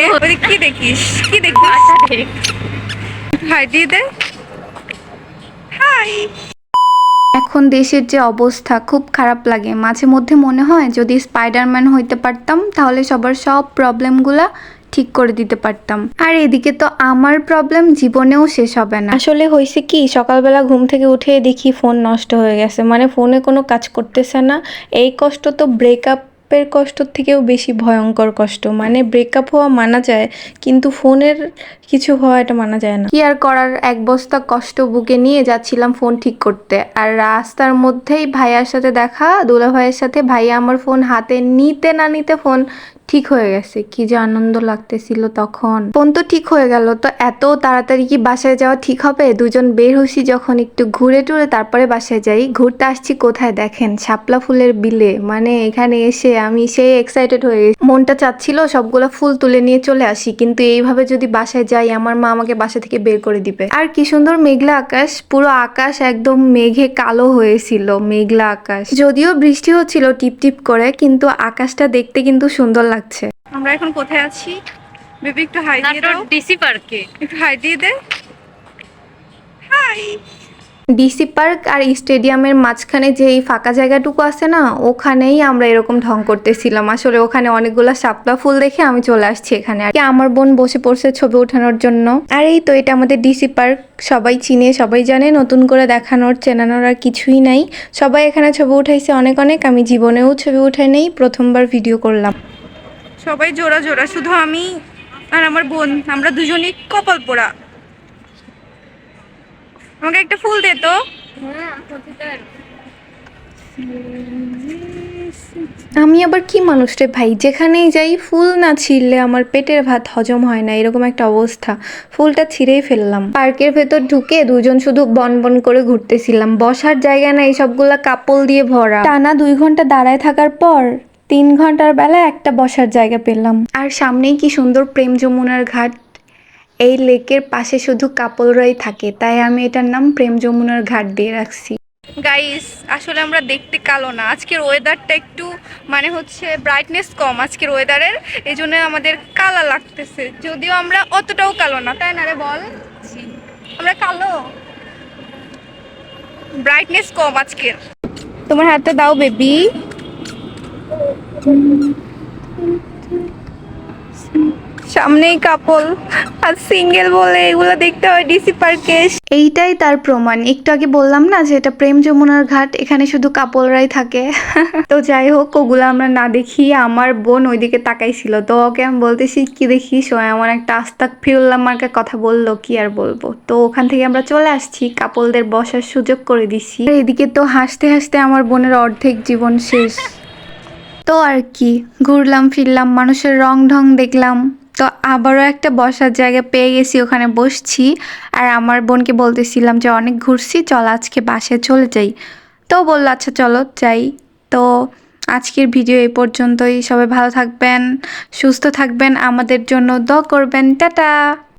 নে কি দেখিস? কি দেখিস? হাই দিয়ে দে হাই এখন দেশের যে অবস্থা খুব খারাপ লাগে। মাঝে মধ্যে মনে হয় যদি স্পাইডারম্যান হইতে পারতাম তাহলে সবার সব প্রবলেমগুলা ঠিক করে দিতে পারতাম। আর এদিকে তো আমার প্রবলেম জীবনেও শেষ হবে না। আসলে হয়েছে কি সকালবেলা ঘুম থেকে উঠে দেখি ফোন নষ্ট হয়ে গেছে। মানে ফোনে কোনো কাজ করতেছে না। এই কষ্ট তো ব্রেকআপের কষ্ট থেকেও বেশি ভয়ঙ্কর কষ্ট। মানে ব্রেকআপ হওয়া মানা যায়, কিন্তু ফোনের কিছু হওয়া এটা মানা যায় না। কি আর করার, এক বস্তা কষ্ট বুকে নিয়ে যাচ্ছিলাম ফোন ঠিক করতে। আর রাস্তার মধ্যেই ভাইয়ার সাথে দেখা দুলা ভাইয়ের সাথে, ভাইয়া আমার ফোন হাতে নিতে না নিতে ফোন ঠিক হয়ে গেছে, কি যে আনন্দ লাগতেছিল তখন। ফোন তো ঠিক হয়ে গেল, তো এত তাড়াতাড়ি কি বাসায় যাওয়া ঠিক হবে? দুজন বের হইছি যখন একটু ঘুরে টুরে, তারপরে বাসায় যাই। ঘুরতে আসছি কোথায় দেখেন, শাপলা ফুলের বিলে। মানে এখানে এসে আমি সেই এক্সাইটেড হয়ে মনটা চাচ্ছিল সবগুলো ফুল তুলে নিয়ে চলে আসি, কিন্তু এইভাবে যদি বাসায় যাই, আমার মা আমাকে বাসা থেকে বের করে দিবে। আর কি সুন্দর মেঘলা আকাশ, পুরো আকাশ একদম মেঘে কালো হয়েছিল, মেঘলা আকাশ। যদিও বৃষ্টি হচ্ছিল টিপ টিপ করে, কিন্তু আকাশটা দেখতে কিন্তু সুন্দর লাগছে আমরা এখন কোথায় আছি? বেবি একটু হাই দিয়ে দাও। ডিসি পার্কে একটু হাই দিয়ে দে। হাই। ডিসি পার্ক আর স্টেডিয়ামের মাঝখানে যে এই ফাঁকা জায়গাটুকু আছে না ওখানেই আমরা এরকম ঢং করতেছিলাম। আসলে ওখানে অনেকগুলো শাপলা ফুল দেখে আমি চলে আসছি এখানে। আর কি আমার বোন বসে পড়ছে ছবি ওঠানোর জন্য। আর এই তো এটা আমাদের ডিসি পার্ক সবাই চিনে সবাই জানে নতুন করে দেখানোর চেনানোর আর কিছুই নাই। সবাই এখানে ছবি উঠাইছে অনেক অনেক। আমি জীবনেও ছবি উঠাই নেই প্রথমবার ভিডিও করলাম। সবাই জোড়া জোড়া, শুধু আমি আর আমার বোন, আমরা দুজনই কপাল পোড়া। আমাকে একটা ফুল দে তো। আমি আবার কি মানুষ রে ভাই? যেখানেই যাই ফুল না ছিঁড়লে আমার পেটের ভাত হজম হয় না, এরকম একটা অবস্থা। ফুলটা ছিঁড়েই ফেললাম। পার্কের ভেতর ঢুকে দুজন শুধু বন বন করে ঘুরতেছিলাম। বসার জায়গা নাই, সবগুলা কাপল দিয়ে ভরা। টানা দুই ঘণ্টা দাঁড়ায় থাকার পর তিন ঘণ্টার বেলা একটা বসার জায়গা পেলাম। আর সামনেই কি সুন্দর প্রেম যমুনার ঘাট? এই লেকের পাশে শুধু কাপলরাই থাকে তাই আমি এটার নাম প্রেম যমুনার ঘাট দিয়ে রাখছি। গাইস আসলে আমরা দেখতে কালো না। আজকের ওয়েদারটা একটু মানে হচ্ছে ব্রাইটনেস কম আজকের ওয়েদারের এই জন্য আমাদের কালা লাগতেছে। যদিও আমরা অতটাও কালো না। তাই না রে বল? আমরা কালো। ব্রাইটনেস কম আজকের। তোমার হাতে দাও বেবি সামনেই কাপল আর সিঙ্গেল বলে এগুলো দেখতে হয় ডিসি পার্কে এইটাই তার প্রমাণ। একটু আগে বললাম না যে এটা প্রেম যমুনার ঘাট, এখানে শুধু কাপলরাই থাকে। তো যাই হোক, ওগুলো আমরা না দেখি, আমার বোন ওইদিকে তাকাইছিল। তো ওকে আমি বলতেছি, কি দেখিস ও এমন একটা আস্তাক ফিরুল্লাহ মার্কে কথা বলল, কি আর বলব? তো ওখান থেকে আমরা চলে আসছি, কাপলদের বসার সুযোগ করে দিছি। এদিকে তো হাসতে হাসতে আমার বোনের অর্ধেক জীবন শেষ। তো আর কি, ঘুরলাম, ফিরলাম, মানুষের রং ঢং দেখলাম। তো আবারও একটা বসার জায়গা পেয়ে গেছি, ওখানে বসছি। আর আমার বোনকে বলতেছিলাম যে, অনেক ঘুরছি, চল আজকে বাসায় চলে যাই। তো বলল আচ্ছা চলো, যাই। তো আজকের ভিডিও এই পর্যন্তই। সবাই ভালো থাকবেন, সুস্থ থাকবেন, আমাদের জন্য দ করবেন। টাটা!